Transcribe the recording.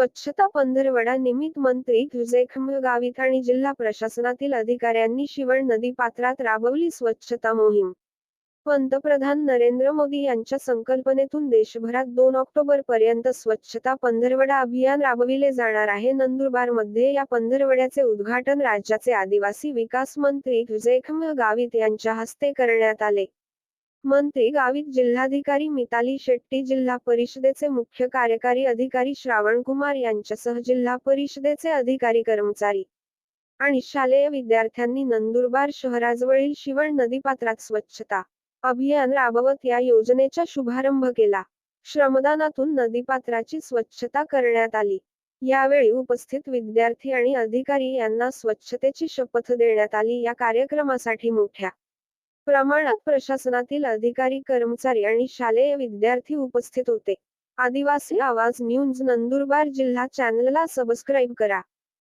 स्वच्छता पंधरवडा निमित्त मंत्री गावित आणि जिल्हा प्रशासनातील अधिकाऱ्यांनी शिवण नदी पात्रात राबवली स्वच्छता मोहीम. पंतप्रधान नरेंद्र मोदी यांच्या संकल्पनेतून देशभरात दोन ऑक्टोबर पर्यंत स्वच्छता पंधरवडा अभियान राबविले जाणार आहे. नंदुरबारमध्ये या पंधरवड्याचे उद्घाटन राज्याचे आदिवासी विकास मंत्री गावित यांच्या हस्ते करण्यात आले. मंत्री गावित जिल्हाधिकारी मिताली शेट्टी जिल्हा परिषदेचे मुख्य कार्यकारी अधिकारी श्रावणकुमार यांच्यासह जिल्हा परिषदेचे अधिकारी कर्मचारी आणि शालेय विद्यार्थ्यांनी नंदुरबार शहराजवळील शिवण नदीपात्रात स्वच्छता अभियान राबवत या योजनेचा शुभारंभ केला. श्रमदानातून नदीपात्राची स्वच्छता करण्यात आली. यावेळी उपस्थित विद्यार्थी आणि अधिकारी यांना स्वच्छतेची शपथ देण्यात आली. या कार्यक्रमासाठी मोठ्या प्रमाणात प्रशासनातील अधिकारी कर्मचारी आणि शालेय विद्यार्थी उपस्थित होते. आदिवासी आवाज न्यूज नंदुरबार जिल्हा चॅनलला सबस्क्राईब करा.